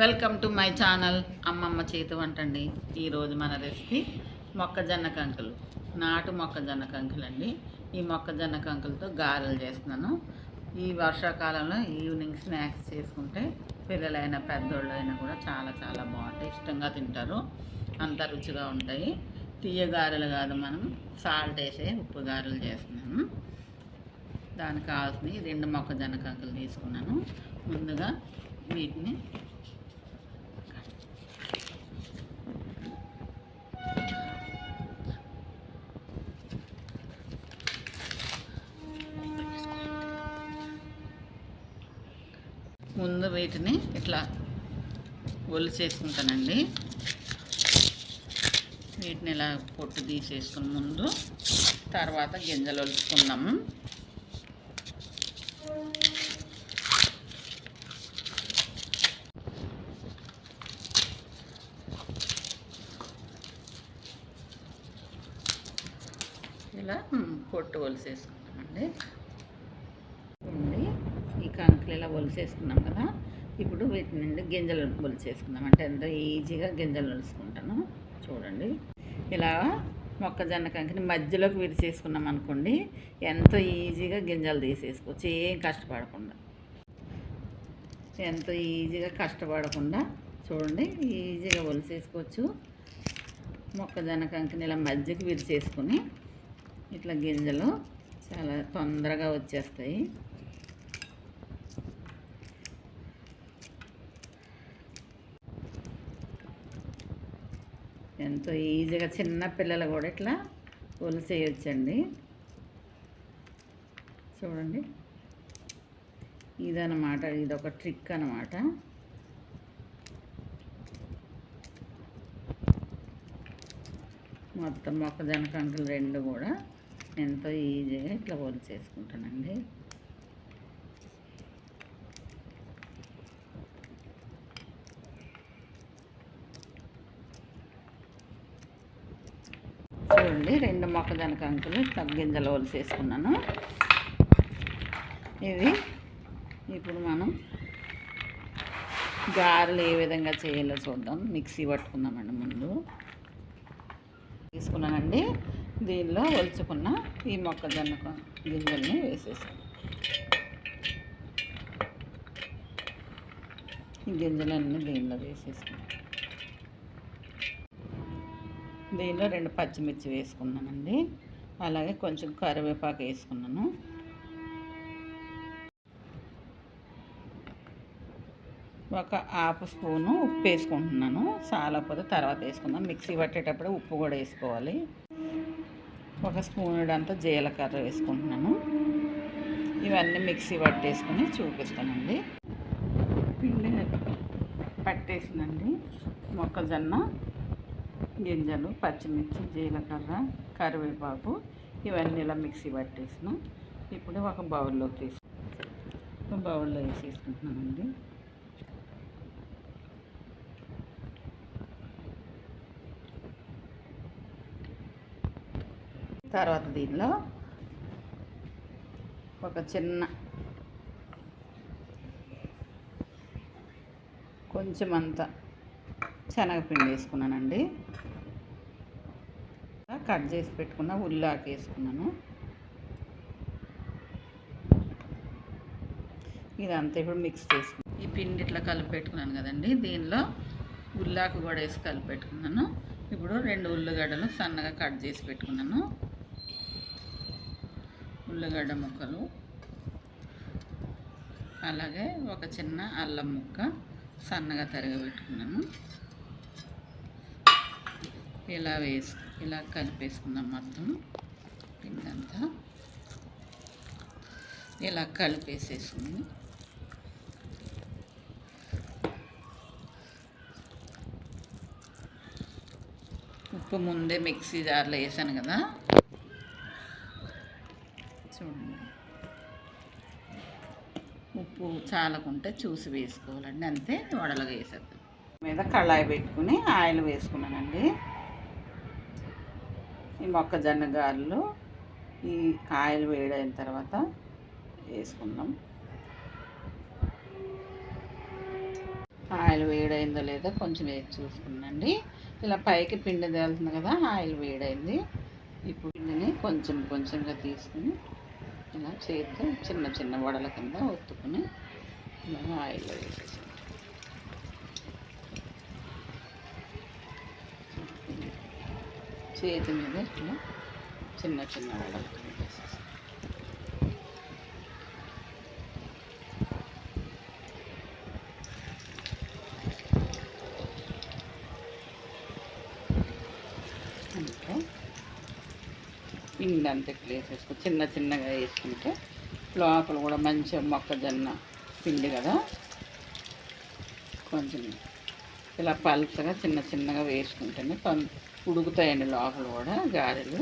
Welcome to my channel అమ్మమ్మ చేతి వంట అండి ఈరోజు మన రెసిపీ మొక్కజొన్న కంకులు. నాటు మొక్కజొన్న కంకులు అండి ఈ మొక్కజొన్న కంకులతో గారెలు చేస్తున్నాను. ఈ వర్షాకాలంలో ఈవినింగ్ స్నాక్స్ చేసుకుంటే పిల్లలైనా పెద్దోళ్ళైనా కూడా చాలా చాలా బాగుంటాయి. ఇష్టంగా తింటారు. అంత రుచిగా ఉంటాయి. తీయ గారెలు కాదు మనం. సాల్ట్ వేసే ఉప్పు గారెలు చేస్తున్నాను. దానికి కావాల్సినవి రెండు మొక్కజొన్న కంకులు తీసుకున్నాను. ముందుగా వీటిని ముందు వీటిని ఇట్లా ఒలిచేసుకుంటానండి వీటిని ఇలా పొట్టు తీసేసుకుని ముందు తర్వాత గింజలు ఒలుచుకుందాము ఇలా పొట్టు ఒలిసేసుకున్నామండి ఉంది ఈ కంకులు ఇలా ఒలిసేసుకున్నాం కదా. ఇప్పుడు వీటి నుండి గింజలు ఒలిచేసుకుందాం అంటే ఎంత ఈజీగా గింజలు ఒలుసుకుంటాను చూడండి. ఇలా మొక్కజొన్న కంకిని మధ్యలోకి విరిచేసుకున్నాం అనుకోండి ఎంతో ఈజీగా గింజలు తీసేసుకోవచ్చు. ఏం కష్టపడకుండా. ఎంతో ఈజీగా కష్టపడకుండా చూడండి ఈజీగా ఒలిసేసుకోవచ్చు మొక్కజొన్న కంకిని ఇలా మధ్యకి విరిచేసుకుని ఇట్లా గింజలు చాలా తొందరగా వచ్చేస్తాయి. ఎంతో ఈజీగా చిన్న పిల్లలు కూడా ఇట్లా ఒలిసేయొచ్చండి చూడండి. ఇదనమాట ఇది ఒక ట్రిక్ అన్నమాట. మొత్తం మొక్కజొన్న కంకులు రెండు కూడా ఎంతో ఈజీగా ఇట్లా ఒలిచేసుకుంటానండి చూడండి రెండు మొక్కజొన్న కంకులు ఇట్లా గింజలు వలిసేసుకున్నాను ఇవి ఇప్పుడు మనం గారెలు ఏ విధంగా చేయాలో చూద్దాం. మిక్సీ పట్టుకుందామండి ముందు. తీసుకున్నానండి. దీనిలో ఒలుచుకున్న ఈ మొక్కజొన్న గింజల్ని వేసేసాను. ఈ గింజలన్నీ దీనిలో వేసేసుకున్నాను. దీనిలో రెండు పచ్చిమిర్చి వేసుకున్నానండి. అలాగే కొంచెం కరివేపాకు వేసుకున్నాను. ఒక హాఫ్ స్పూను ఉప్పు వేసుకుంటున్నాను. సాలకపోతే తర్వాత వేసుకుందాం. మిక్సీ పట్టేటప్పుడు ఉప్పు కూడా వేసుకోవాలి. ఒక స్పూన్ అంతా జీలకర్ర వేసుకుంటున్నాను. ఇవన్నీ మిక్సీ పట్టేసుకుని చూపిస్తానండి. పిండి పట్టేసిందండి. మొక్కజొన్న గింజలు పచ్చిమిర్చి జీలకర్ర కరివేపాకు ఇవన్నీ ఇలా మిక్సీ పట్టేసిన. ఇప్పుడు ఒక బౌల్లోకి తీసు ఒక బౌల్లో వేసేసుకుంటున్నామండి తర్వాత దీనిలో ఒక చిన్న కొంచెం అంతా శనగపిండి వేసుకున్నానండి. కట్ చేసి పెట్టుకున్న ఉల్లాకు వేసుకున్నాను. ఇదంతా ఇప్పుడు మిక్స్ చేసుకున్నాను. ఈ పిండి ఇట్లా కలిపి పెట్టుకున్నాను కదండి. దీనిలో ఉల్లాకు కూడా వేసి కలిపి పెట్టుకున్నాను. ఇప్పుడు రెండు ఉల్లిగడ్డలు సన్నగా కట్ చేసి పెట్టుకున్నాను. ఉల్లిగడ్డ ముక్కలు. అలాగే ఒక చిన్న అల్లం ముక్క సన్నగా తరిగబెట్టుకున్నాను ఇలా వేసు ఇలా కలిపేసుకుందాం మొత్తం. పిండంతా. ఇలా కలిపేసేసుకుంది ఉప్పు ముందే మిక్సీ జార్లో వేసాను కదా. చూడండి. ఉప్పు చాలకుంటే చూసి వేసుకోవాలండి అంతే వడలుగా వేసేద్దాం. మీద కళాయి పెట్టుకుని ఆయిల్ వేసుకున్నానండి. ఈ మొక్కజొన్న గారెలు ఈ ఆయిల్ వేడైన తర్వాత వేసుకుందాం. ఆయిల్ వేడైందో లేదో కొంచెం వేసి చూసుకుందండి ఇలా పైకి పిండి తేలుతుంది కదా ఆయిల్ వేడైంది. ఇప్పుడు పిండిని కొంచెం కొంచెంగా తీసుకుని ఇలా చేతితో చిన్న చిన్న వడల కింద ఒత్తుకుని ఆయిల్ వేసేసాం చేతి మీద ఇట్లా చిన్న చిన్న వడల కింద అంటే పిండి అంత ఇట్లా వేసేసుకో చిన్న చిన్నగా వేసుకుంటే లోపల కూడా మంచిగా మొక్కజొన్న పిండి కదా. కొంచెం ఇలా పలుచగా చిన్న చిన్నగా వేసుకుంటేనే తొం ఉడుకుతాయండి లోపల కూడా గారెలు.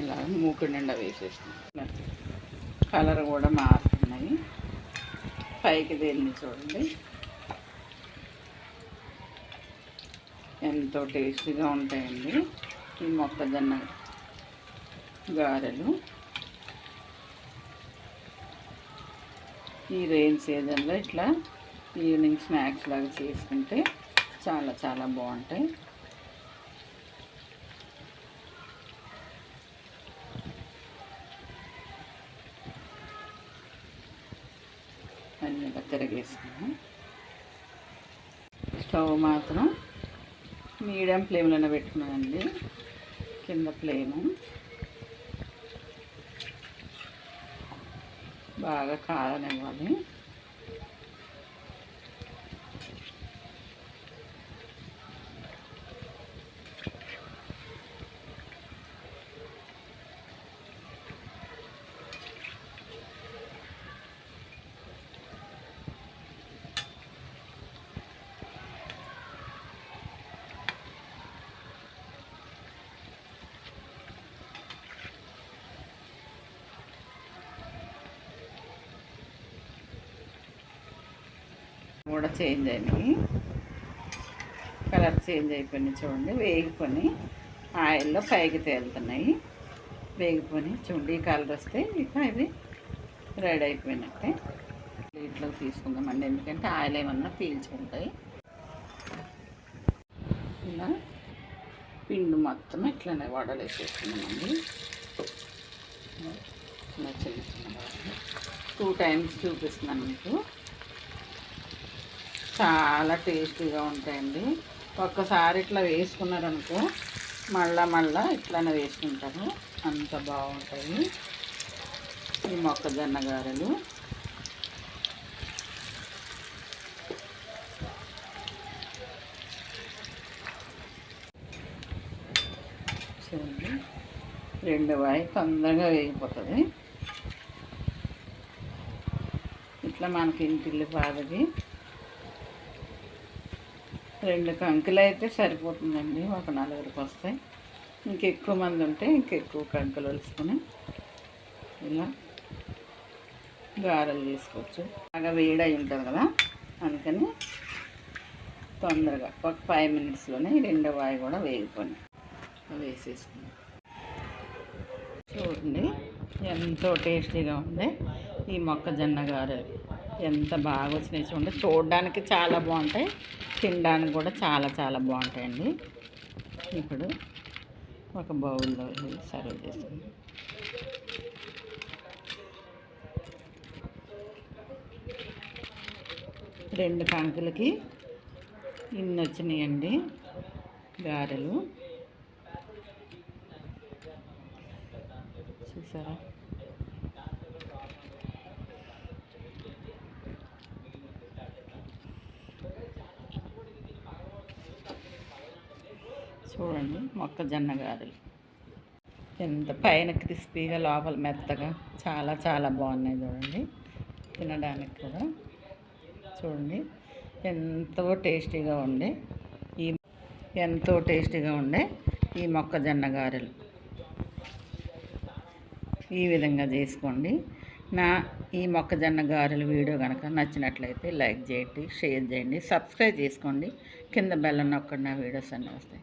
ఇలా మూకు నిండా వేసేస్తున్నాం కలర్ కూడా మారుతున్నాయి. పైకి తేలిని చూడండి. ఎంతో టేస్టీగా ఉంటాయండి. ఈ మొక్కజొన్న గారెలు. ఈ రెయిన్ సీజన్లో ఇట్లా ఈవినింగ్ స్నాక్స్ లాగా చేసుకుంటే చాలా చాలా బాగుంటాయి. అన్నీ తిరగేసుకున్నాం. స్టవ్ మాత్రం మీడియం ఫ్లేమ్లోనే పెట్టుకున్నానండి. కింద ఫ్లేము. බාල කාල නැවලින් కూడా చేంజ్ అయినాయి. కలర్ చేంజ్ అయిపోయినాయి చూడండి. వేగిపోయి ఆయిల్లో పైకి తేలుతున్నాయి. వేగిపోయి చూడండి. ఈ కలర్ వస్తే ఇక ఇవి రెడీ అయిపోయినట్టే. ప్లేట్లో తీసుకుందామండి. ఎందుకంటే ఆయిల్ ఏమన్నా పీల్చుకుంటాయి ఇలా పిండి మొత్తం ఇట్లనే వడలేసేసుకున్నామండి. చిన్న చిన్న టూ టైమ్స్ చూపిస్తున్నాను మీకు. చాలా టేస్టీగా ఉంటాయండి. ఒక్కసారి ఇట్లా వేసుకున్నారనుకో మళ్ళా మళ్ళా ఇట్లానే వేసుకుంటారు. అంత బాగుంటాయి. ఈ మొక్కజొన్న గారెలు. చూడండి. రెండు వాయి తొందరగా వేగిపోతుంది. ఇట్లా మనకి ఇంటిల్లి పాదది రెండు కంకులు అయితే సరిపోతుందండి. ఒక నలుగురికి వస్తాయి. ఇంకెక్కువ మంది ఉంటే ఇంకెక్కువ కంకులు వలుసుకొని ఇలా గారెలు చేసుకోవచ్చు బాగా వేడై ఉంటుంది కదా? అందుకని తొందరగా ఒక ఫైవ్ మినిట్స్లోనే రెండో వాయి కూడా వేగిపోయి వేసేసుకున్నాం చూడండి ఎంతో టేస్టీగా ఉంది ఈ మొక్కజొన్న గారెలు. ఎంత బాగా వచ్చినాయి చూడండి. చూడడానికి చాలా బాగుంటాయి. తినడానికి కూడా చాలా చాలా బాగుంటాయండి. ఇప్పుడు ఒక బౌల్లో సర్వ్ చేస్తుంది రెండు కంకులకి ఇన్ని వచ్చినాయండి గారెలు. చూసారా? చూడండి మొక్కజొన్న గారెలు. ఎంత పైన క్రిస్పీగా లోపల మెత్తగా చాలా చాలా బాగున్నాయి చూడండి. తినడానికి కూడా. చూడండి ఎంతో టేస్టీగా ఉండే ఈ ఎంతో టేస్టీగా ఉండే ఈ మొక్కజొన్న గారెలు. ఈ విధంగా చేసుకోండి. నా ఈ మొక్కజొన్న గారెల వీడియో కనుక నచ్చినట్లయితే లైక్ చేయండి షేర్ చేయండి సబ్స్క్రైబ్ చేసుకోండి. కింద బెల్లం నొక్కండి నా వీడియోస్ అన్నీ వస్తాయి.